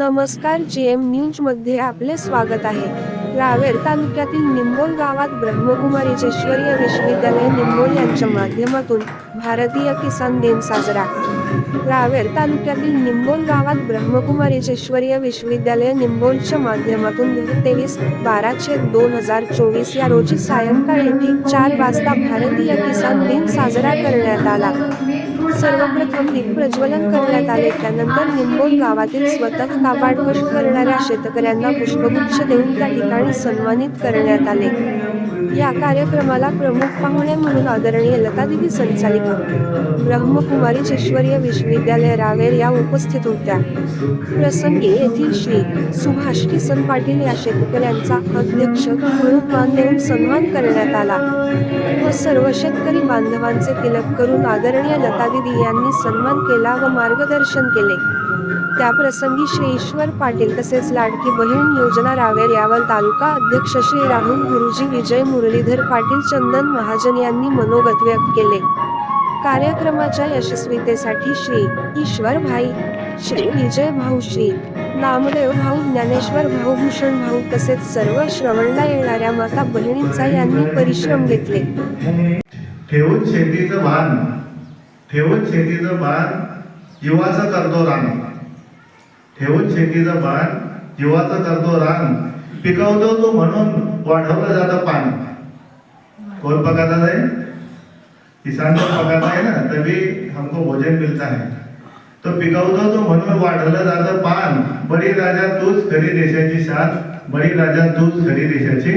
नमस्कार जेएम न्यूजमध्ये आपले स्वागत आहे. रावेर तालुक्यातील निंबोल गावात ब्रह्मकुमारी जेश्वरीय विश्वविद्यालय निंबोल यांच्या माध्यमातून भारतीय किसान दिन साजरा. रावेर तालुक्यातील निंबोल गावात ब्रह्मकुमारी जेश्वरीय विश्वविद्यालय निंबोलच्या माध्यमातून तेवीस बाराशे दोन हजार चोवीस या रोजी सायंकाळी ठीक चार वाजता भारतीय किसान दिन साजरा करण्यात आला. सर्वप्रथम दीप प्रज्वलन करण्यात आले. त्यानंतर निंबोल गावातील स्वतः काबाड करणाऱ्या शेतकऱ्यांना पुष्पगुच्छ देऊन त्या ठिकाणी सन्मानित करण्यात आले. या कार्यक्रमाला प्रमुख पाहुणे म्हणून आदरणीय लतादिदी संचालिका ब्रह्मकुमारीचेश्वरीय विश्वविद्यालय रावेर या उपस्थित होत्या. प्रसंगी येथील श्री सुभाष किसन पाटील या शेतकऱ्यांचा अध्यक्ष म्हणून मान देऊन सन्मान करण्यात आला. व सर्व शेतकरी बांधवांचे तिलक करून आदरणीय लतादिदी यांनी सन्मान केला व मार्गदर्शन केले. त्याप्रसंगी श्री ईश्वर पाटील तसेच लाडकी बहीण योजना रावेर यावल तालुका अध्यक्ष श्री राहुल गुरुजी विजय मुरलीधर पाटील चंदन महाजन यांनी मनोगत व्यक्त केले. कार्यक्रमाच्या यशस्वीतेसाठी श्री ईश्वर भाई श्री विजय भाऊ श्री नामदेव भाऊ ज्ञानेश्वर भाऊ भूषण भाऊ तसेच सर्व श्रवणला येणाऱ्या माता बहिणींचा यांनी परिश्रम घेतले. ठेवून शेतीचं भान ठेवून शेतीचं भान युवाचं करतो रान. ठेवून शेतीचं बाण जीवाचा करतो रान पिकवतो तो म्हणून वाढवलं जातं पान कोण पकाता है किसान जो पकाता है ना? तभी हमको भोजन मिलता है तो पिकवतो तो म्हणून वाढवलं जातं पान. बळी राजा तूच घरी देशाची साथ बळी राजा तूच घरी देशाची